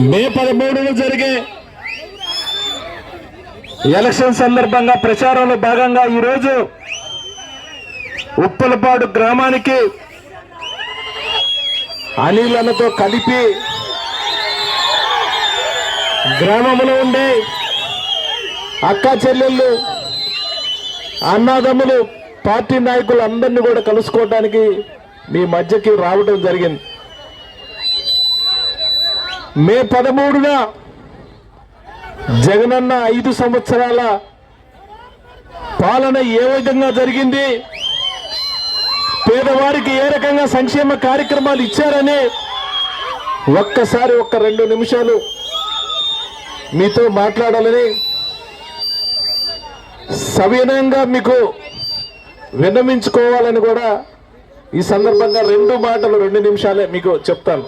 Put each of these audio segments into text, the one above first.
మే పదమూడున జరిగే ఎలక్షన్ సందర్భంగా ప్రచారంలో భాగంగా ఈరోజు ఉప్పలపాడు గ్రామానికి అనిలతో కలిపి గ్రామంలో ఉండే అక్క చెల్లెళ్ళు అన్నాదమ్ములు పార్టీ నాయకులు అందరినీ కూడా కలుసుకోవడానికి మీ మధ్యకి రావడం జరిగింది. మే పదమూడున జగనన్న ఐదు సంవత్సరాల పాలన ఏ విధంగా జరిగింది? పేదవారికి ఏ రకంగా సంక్షేమ కార్యక్రమాలు ఇచ్చారని ఒక్కసారి ఒక్క రెండు నిమిషాలు మీతో మాట్లాడాలని సవినయంగా మీకు విన్నమించుకోవాలని కూడా ఈ సందర్భంగా రెండు మాటలు రెండు నిమిషాలే మీకు చెప్తాను.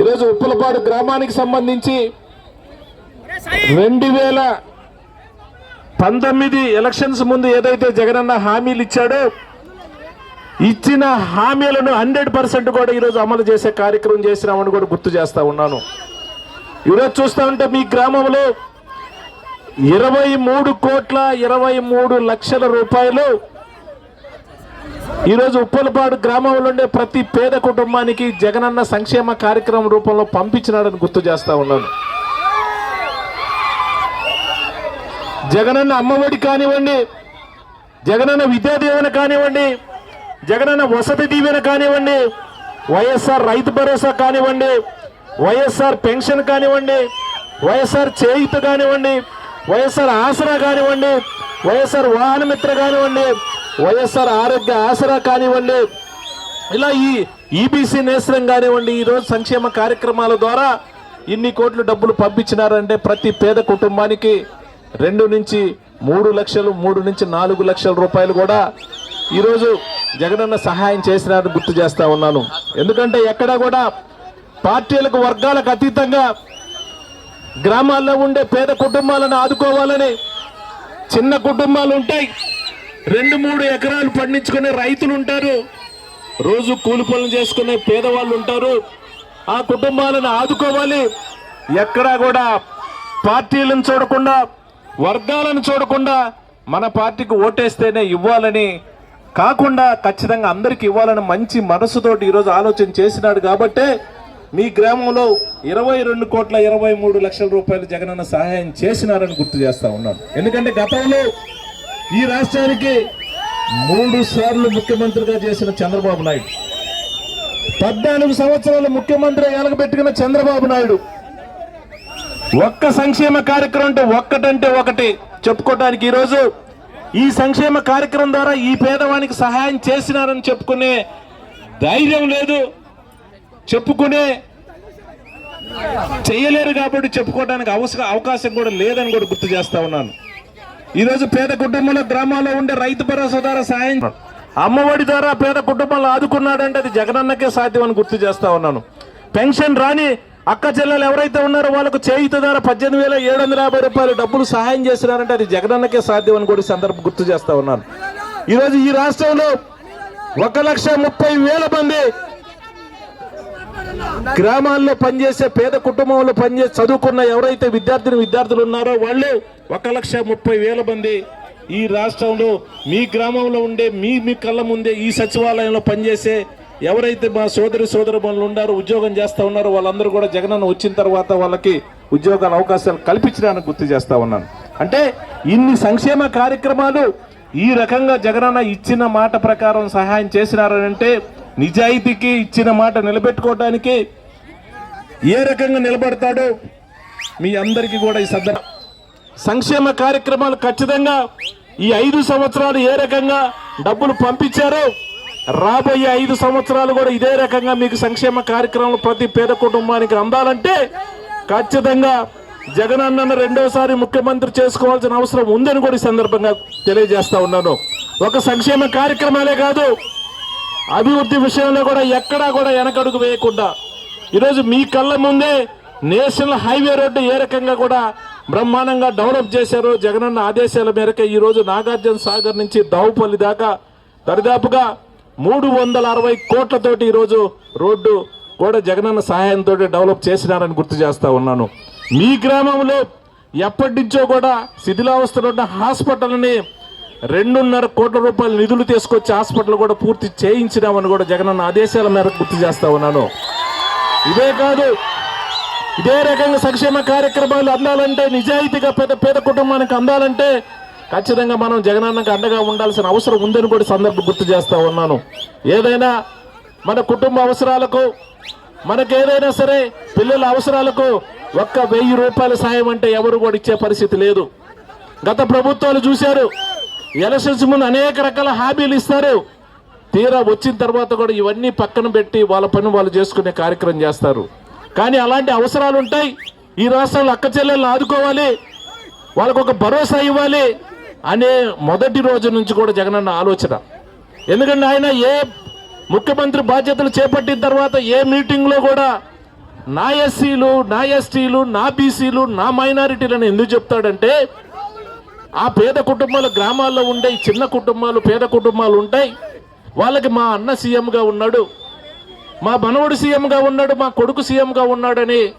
ఈరోజు ఉప్పలపాడు గ్రామానికి సంబంధించి రెండు వేల పంతొమ్మిది ఎలక్షన్స్ ముందు ఏదైతే జగనన్న హామీలు ఇచ్చాడో ఇచ్చిన హామీలను హండ్రెడ్ పర్సెంట్ కూడా ఈరోజు అమలు చేసే కార్యక్రమం చేసినామని కూడా గుర్తు చేస్తా ఉన్నాను. ఈరోజు చూస్తా ఉంటే మీ గ్రామంలో ఇరవై మూడు కోట్ల ఇరవై మూడు లక్షల రూపాయలు ఈరోజు ఉప్పలపాడు గ్రామంలో ఉండే ప్రతి పేద కుటుంబానికి జగనన్న సంక్షేమ కార్యక్రమం రూపంలో పంపించినాడని గుర్తు చేస్తా ఉన్నాను. జగనన్న అమ్మఒడి కానివ్వండి జగనన్న విద్యా దీవెన కానివ్వండి జగనన్న వసతి దీవెన కానివ్వండి వైఎస్ఆర్ రైతు భరోసా కానివ్వండి వైఎస్ఆర్ పెన్షన్ కానివ్వండి వైఎస్ఆర్ చేయుత కానివ్వండి వైఎస్ఆర్ ఆసరా కానివ్వండి వైఎస్ఆర్ వాహనమిత్ర కానివ్వండి వైఎస్ఆర్ ఆరోగ్య ఆసరా కానివ్వండి ఇలా ఈ ఈబీసీ నేస్త్రం కానివ్వండి ఈరోజు సంక్షేమ కార్యక్రమాల ద్వారా ఇన్ని కోట్లు డబ్బులు పంపించినారంటే ప్రతి పేద కుటుంబానికి రెండు నుంచి మూడు లక్షలు మూడు నుంచి నాలుగు లక్షల రూపాయలు కూడా ఈరోజు జగనన్న సహాయం చేసినారని గుర్తు చేస్తా ఉన్నాను. ఎందుకంటే ఎక్కడ కూడా పార్టీలకు వర్గాలకు అతీతంగా గ్రామాల్లో ఉండే పేద కుటుంబాలను ఆదుకోవాలని చిన్న కుటుంబాలు ఉంటాయి. రెండు మూడు ఎకరాలు పండించుకునే రైతులు ఉంటారు. రోజు కూలి పనులు చేసుకునే పేదవాళ్ళు ఉంటారు. ఆ కుటుంబాలను ఆదుకోవాలి. ఎక్కడా కూడా పార్టీలను చూడకుండా వర్గాలను చూడకుండా మన పార్టీకి ఓటేస్తేనే ఇవ్వాలని కాకుండా ఖచ్చితంగా అందరికి ఇవ్వాలని మంచి మనసుతోటి ఈరోజు ఆలోచన చేసినాడు కాబట్టే మీ గ్రామంలో ఇరవై రెండు కోట్ల ఇరవై మూడు లక్షల రూపాయలు జగనన్న సహాయం చేసినారని గుర్తు చేస్తా ఉన్నాను. ఎందుకంటే గతంలో ఈ రాష్ట్రానికి మూడు సార్లు ముఖ్యమంత్రిగా చేసిన చంద్రబాబు నాయుడు. పద్నాలుగు సంవత్సరాలు ముఖ్యమంత్రి ఎలగబెట్టుకున్న చంద్రబాబు నాయుడు. ఒక్క సంక్షేమ కార్యక్రమం అంటే ఒక్కటంటే ఒకటి చెప్పుకోవడానికి ఈరోజు ఈ సంక్షేమ కార్యక్రమం ద్వారా ఈ పేదవానికి సహాయం చేసినారని చెప్పుకునే ధైర్యం లేదు చెప్పుకునే చేయలేరు కాబట్టి చెప్పుకోవడానికి అవసరం అవకాశం కూడా లేదని కూడా గుర్తు చేస్తా ఉన్నాను. ఈరోజు పేద కుటుంబంలో గ్రామాల్లో ఉండే రైతు భరోసా ద్వారా సాయం అమ్మఒడి ద్వారా పేద కుటుంబాలు ఆదుకున్నాడంటే అది జగనన్నకే సాధ్యం అని గుర్తు చేస్తా ఉన్నాను. పెన్షన్ రాని అక్క చెల్లెలు ఎవరైతే ఉన్నారో వాళ్ళకు చేయుత ద్వారా పద్దెనిమిది వేల ఏడు వందల యాభై రూపాయలు డబ్బులు సహాయం చేసినారంటే అది జగనన్నకే సాధ్యం అని కూడా సందర్భం గుర్తు చేస్తా ఉన్నాను. ఈరోజు ఈ రాష్ట్రంలో ఒక లక్ష ముప్పై వేల మంది గ్రామాల్లో పనిచేసే పేద కుటుంబంలో పనిచేసి చదువుకున్న ఎవరైతే విద్యార్థిని విద్యార్థులు ఉన్నారో వాళ్ళు ఒక లక్ష ముప్పై వేల మంది ఈ రాష్ట్రంలో మీ గ్రామంలో ఉండే మీ మీ కళ్ళ ముందే ఈ సచివాలయంలో పనిచేసే ఎవరైతే మా సోదరి సోదరులు ఉన్నారో ఉద్యోగం చేస్తా ఉన్నారో వాళ్ళందరూ కూడా జగనన్న వచ్చిన తర్వాత వాళ్ళకి ఉద్యోగాల అవకాశాలు కల్పించడానికి గుర్తు చేస్తా ఉన్నాను. అంటే ఇన్ని సంక్షేమ కార్యక్రమాలు ఈ రకంగా జగనన్న ఇచ్చిన మాట ప్రకారం సహాయం చేసినారంటే నిజాయితీకి ఇచ్చిన మాట నిలబెట్టుకోవడానికి ఏ రకంగా నిలబడతాడో మీ అందరికీ కూడా ఈ సందర్భ సంక్షేమ కార్యక్రమాలు ఖచ్చితంగా ఈ ఐదు సంవత్సరాలు ఏ రకంగా డబ్బులు పంపించారో రాబోయే ఐదు సంవత్సరాలు కూడా ఇదే రకంగా మీకు సంక్షేమ కార్యక్రమాలు ప్రతి పేద కుటుంబానికి అందాలంటే ఖచ్చితంగా జగనన్నను రెండోసారి ముఖ్యమంత్రి చేసుకోవాల్సిన అవసరం ఉందని కూడా ఈ సందర్భంగా తెలియజేస్తా ఉన్నాను. ఒక సంక్షేమ కార్యక్రమాలే కాదు అభివృద్ధి విషయంలో కూడా ఎక్కడా కూడా వెనకడుగు వేయకుండా ఈరోజు మీ కళ్ళ ముందే నేషనల్ హైవే రోడ్డు ఏ రకంగా కూడా బ్రహ్మాండంగా డెవలప్ చేశారో జగనన్న ఆదేశాల మేరకు ఈరోజు నాగార్జున సాగర్ నుంచి దావుపల్లి దాకా దరిదాపుగా మూడు వందల అరవై కోట్లతోటి ఈరోజు రోడ్డు కూడా జగనన్న సహాయంతో డెవలప్ చేసినారని గుర్తు చేస్తూ ఉన్నాను. మీ గ్రామంలో ఎప్పటి నుంచో కూడా శిథిలావస్థలో ఉన్న హాస్పిటల్ని రెండున్నర కోట్ల రూపాయల నిధులు తీసుకొచ్చి హాస్పిటల్ కూడా పూర్తి చేయించినామని కూడా జగనన్న ఆదేశాల మేరకు గుర్తు చేస్తా ఉన్నాను. ఇదే కాదు ఇదే రకంగా సంక్షేమ కార్యక్రమాలు అందాలంటే నిజాయితీగా పేద పేద కుటుంబానికి అందాలంటే ఖచ్చితంగా మనం జగనన్నకు అండగా ఉండాల్సిన అవసరం ఉందని కూడా సందర్భం గుర్తు చేస్తూ ఉన్నాను. ఏదైనా మన కుటుంబ అవసరాలకు మనకు ఏదైనా సరే పిల్లల అవసరాలకు ఒక్క వెయ్యి రూపాయల సాయం అంటే ఎవరు కూడా ఇచ్చే పరిస్థితి లేదు. గత ప్రభుత్వాలు చూశారు ఎలక్షన్స్ ముందు అనేక రకాల హామీలు ఇస్తారు. తీరా వచ్చిన తర్వాత కూడా ఇవన్నీ పక్కన పెట్టి వాళ్ళ పని వాళ్ళు చేసుకునే కార్యక్రమం చేస్తారు. కానీ అలాంటి అవసరాలు ఉంటాయి. ఈ రాష్ట్రంలో అక్క చెల్లెళ్ళు ఆదుకోవాలి. వాళ్ళకు ఒక భరోసా ఇవ్వాలి అనే మొదటి రోజు నుంచి కూడా జగనన్న ఆలోచన. ఎందుకంటే ఆయన ఏ ముఖ్యమంత్రి బాధ్యతలు చేపట్టిన తర్వాత ఏ మీటింగ్లో కూడా నా ఎస్సీలు నా ఎస్టీలు నా బీసీలు నా మైనారిటీలను ఎందుకు చెప్తాడంటే ఆ పేద కుటుంబాలు గ్రామాల్లో ఉండే చిన్న కుటుంబాలు పేద కుటుంబాలు ఉంటాయి. వాళ్ళకి మా అన్న సీఎంగా ఉన్నాడు. మా మనవడు సీఎంగా ఉన్నాడు మా కొడుకు సీఎంగా ఉన్నాడని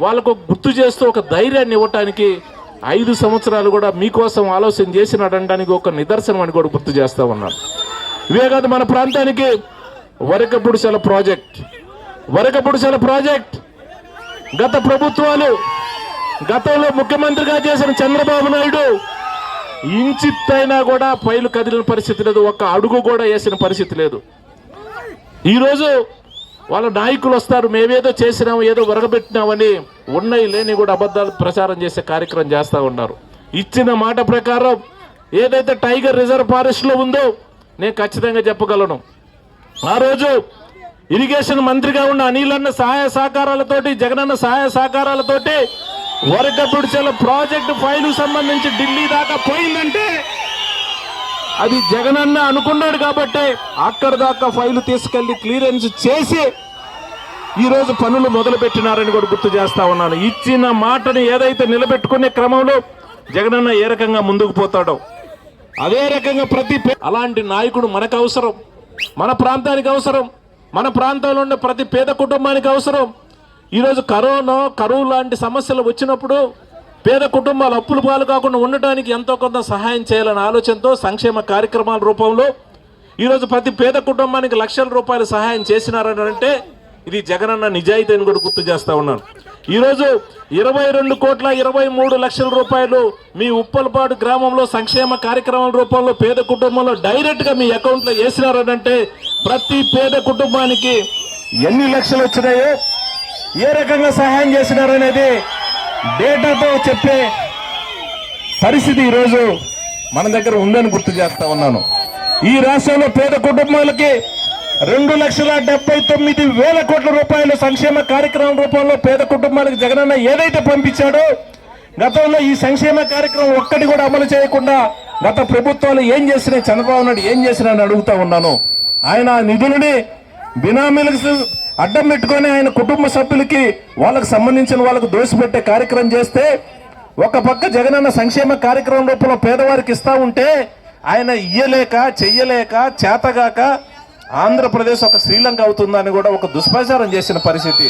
వాళ్ళకు గుర్తు చేస్తూ ఒక ధైర్యాన్ని ఇవ్వటానికి ఐదు సంవత్సరాలు కూడా మీకోసం ఆలోచన చేసినాడనడానికి ఒక నిదర్శనం అని కూడా గుర్తు చేస్తూ ఉన్నాడు ఇవే కాదు మన ప్రాంతానికి వరకపుడిసెల ప్రాజెక్ట్. వరకపుడిసెల ప్రాజెక్ట్. గత ప్రభుత్వాలు గతంలో ముఖ్యమంత్రిగా చేసిన చంద్రబాబు నాయుడు ఇంచిత్తైనా కూడా పైలు కదిలిన పరిస్థితి లేదు. ఒక్క అడుగు కూడా వేసిన పరిస్థితి లేదు. ఈరోజు వాళ్ళ నాయకులు వస్తారు. మేమేదో చేసినాము ఏదో వరగబెట్టినామని ఉన్నాయి లేని కూడా అబద్ధాలు ప్రచారం చేసే కార్యక్రమం చేస్తూ ఉన్నారు. ఇచ్చిన మాట ప్రకారం ఏదైతే టైగర్ రిజర్వ్ ఫారెస్ట్లో ఉందో నేను ఖచ్చితంగా చెప్పగలను. ఆ రోజు ఇరిగేషన్ మంత్రిగా ఉన్న అనిల్ అన్న సహాయ సహకారాలతోటి జగనన్న సహాయ సహకారాలతోటి వరకపుడిచెల ప్రాజెక్టు ఫైలు సంబంధించి ఢిల్లీ దాకా పోయిందంటే అది జగనన్న అనుకున్నాడు కాబట్టి అక్కడ దాకా ఫైలు తీసుకెళ్ళి క్లియరెన్స్ చేసి ఈరోజు పనులు మొదలు పెట్టినారని కూడా గుర్తు చేస్తా ఉన్నాను. ఇచ్చిన మాటను ఏదైతే నిలబెట్టుకునే క్రమంలో జగనన్న ఏ రకంగా ముందుకు పోతాడో అదే రకంగా ప్రతి పే- అలాంటి నాయకుడు మనకు అవసరం. మన ప్రాంతానికి అవసరం. మన ప్రాంతంలో ఉన్న ప్రతి పేద కుటుంబానికి అవసరం. ఈరోజు కరోనా కరువు లాంటి సమస్యలు వచ్చినప్పుడు పేద కుటుంబాలు అప్పులు పాలు కాకుండా ఉండటానికి ఎంతో కొంత సహాయం చేయాలనే ఆలోచనతో సంక్షేమ కార్యక్రమాల రూపంలో ఈరోజు ప్రతి పేద కుటుంబానికి లక్షల రూపాయలు సహాయం చేసినారని అంటే ఇది జగనన్న నిజాయితీ అని కూడా గుర్తు చేస్తూ ఉన్నాను. ఈరోజు ఇరవై రెండు కోట్ల ఇరవై మూడు లక్షల రూపాయలు మీ ఉప్పలపాడు గ్రామంలో సంక్షేమ కార్యక్రమాల రూపంలో పేద కుటుంబంలో డైరెక్ట్గా మీ అకౌంట్లో వేసినారనంటే ప్రతి పేద కుటుంబానికి ఎన్ని లక్షలు వచ్చినాయో ఏ రకంగా సహాయం చేసినారనేది డేటాతో చెప్పే పరిస్థితి ఈరోజు మన దగ్గర ఉందని గుర్తు చేస్తా ఉన్నాను. ఈ రాష్ట్రంలో పేద కుటుంబాలకి రెండు లక్షల డెబ్బై తొమ్మిది వేల కోట్ల రూపాయలు సంక్షేమ కార్యక్రమం రూపంలో పేద కుటుంబాలకు జగనన్న ఏదైతే పంపించాడో గతంలో ఈ సంక్షేమ కార్యక్రమం ఒక్కటి కూడా అమలు చేయకుండా గత ప్రభుత్వాలు ఏం చేసినాయి చంద్రబాబు నాయుడు ఏం చేసినా అని అడుగుతా ఉన్నాను. ఆయన ఆ నిధులని బినామీలకు అడ్డం పెట్టుకొని ఆయన కుటుంబ సభ్యులకి వాళ్ళకు సంబంధించిన వాళ్ళకు దోషపెట్టే కార్యక్రమం చేస్తే ఒక పక్క జగనన్న సంక్షేమ కార్యక్రమం రూపంలో పేదవారికి ఇస్తా ఉంటే ఆయన ఇయ్యలేక చెయ్యలేక చేతగాక ఆంధ్రప్రదేశ్ ఒక శ్రీలంక అవుతుందని కూడా ఒక దుష్ప్రచారం చేసిన పరిస్థితి.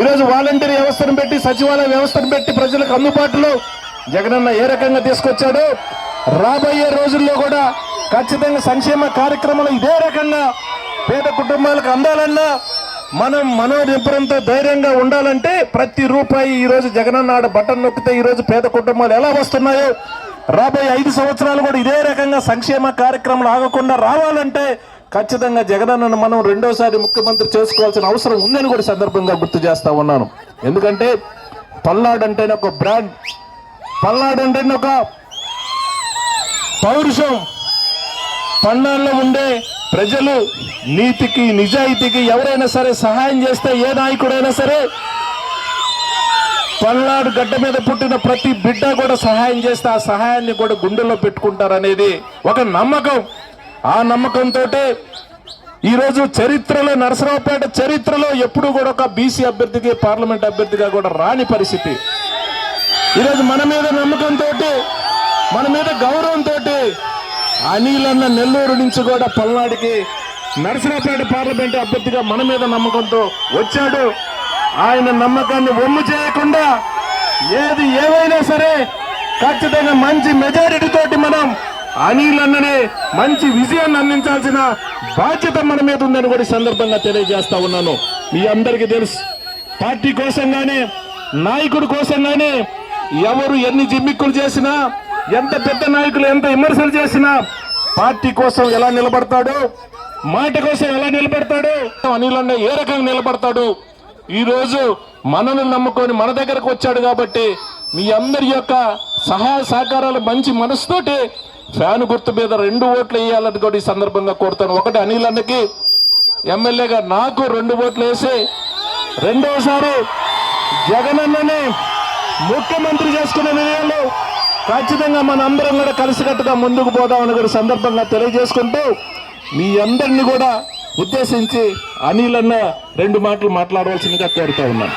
ఈరోజు వాలంటీర్ వ్యవస్థను పెట్టి సచివాలయ వ్యవస్థను పెట్టి ప్రజలకు అందుబాటులో జగనన్న ఏ రకంగా తీసుకొచ్చాడో రాబోయే రోజుల్లో కూడా ఖచ్చితంగా సంక్షేమ కార్యక్రమాలు ఇదే రకంగా పేద కుటుంబాలకు అందాలన్నా మనం మనోనిపురంతో ధైర్యంగా ఉండాలంటే ప్రతి రూపాయి ఈరోజు జగనన్నాడు జగనన్న బటన్ నొక్కితే ఈరోజు పేద కుటుంబాలు ఎలా వస్తున్నాయో? రాబోయే ఐదు సంవత్సరాలు కూడా ఇదే రకంగా సంక్షేమ కార్యక్రమాలు ఆగకుండా రావాలంటే ఖచ్చితంగా జగనన్నను మనం రెండోసారి ముఖ్యమంత్రి చేసుకోవాల్సిన అవసరం ఉందని కూడా సందర్భంగా గుర్తు చేస్తా ఉన్నాను. ఎందుకంటే పల్నాడు అంటేనే ఒక బ్రాండ్. పల్నాడు అంటేనే ఒక పౌరుషం. పల్నాడులో ఉండే ప్రజలు నీతికి నిజాయితీకి ఎవరైనా సరే సహాయం చేస్తే ఏ నాయకుడైనా సరే పల్నాడు గడ్డ మీద పుట్టిన ప్రతి బిడ్డ కూడా సహాయం చేస్తే ఆ సహాయాన్ని కూడా గుండెల్లో పెట్టుకుంటారనేది ఒక నమ్మకం. ఆ నమ్మకంతో ఈరోజు చరిత్రలో నరసరావుపేట చరిత్రలో ఎప్పుడు కూడా ఒక బీసీ అభ్యర్థికి పార్లమెంట్ అభ్యర్థిగా కూడా రాని పరిస్థితి. ఈరోజు మన మీద నమ్మకంతో మన మీద గౌరవంతో అనిల్ అన్న నెల్లూరు నుంచి కూడా పల్నాడుకి నరసరాపేట పార్లమెంట్ అభ్యర్థిగా మన మీద నమ్మకంతో వచ్చాడు. ఆయన నమ్మకాన్ని ఒమ్ము చేయకుండా ఏది ఏవైనా సరే ఖచ్చితంగా మంచి మెజారిటీ తోటి మనం అనిల్ అన్ననే మంచి విజయాన్ని అందించాల్సిన బాధ్యత మన మీద ఉందని కూడా సందర్భంగా తెలియజేస్తా ఉన్నాను. మీ అందరికీ తెలుసు పార్టీ కోసం గానీ నాయకుడి కోసం ఎవరు ఎన్ని జిమ్మిక్కులు చేసినా ఎంత పెద్ద నాయకులు ఎంత విమర్శలు చేసినా పార్టీ కోసం ఎలా నిలబడతాడు? మాట కోసం ఎలా నిలబడతాడు? అనిల్ అన్న ఏ రకంగా నిలబడతాడు? ఈ రోజు మనల్ని నమ్ముకొని మన దగ్గరకు వచ్చాడు కాబట్టి మీ అందరి యొక్క సహాయ సహకారాలు మంచి మనసుతోటి ఫ్యాన్ గుర్తు మీద రెండు ఓట్లు వేయాలని కూడా ఈ సందర్భంగా కోరుతాను. ఒకటి అనిల్ అన్నకి ఎమ్మెల్యేగా నాకు రెండు ఓట్లు వేసి రెండోసారి జగనన్నని ముఖ్యమంత్రి చేసుకునే నిర్ణయాలు ఖచ్చితంగా మన అందరం కూడా కలిసికట్టుగా ముందుకు పోదామని కూడా సందర్భంగా తెలియజేసుకుంటూ మీ అందరిని కూడా ఉద్దేశించి అనిల్ అన్న రెండు మాటలు మాట్లాడవలసిందిగా కోరుతా ఉన్నాను.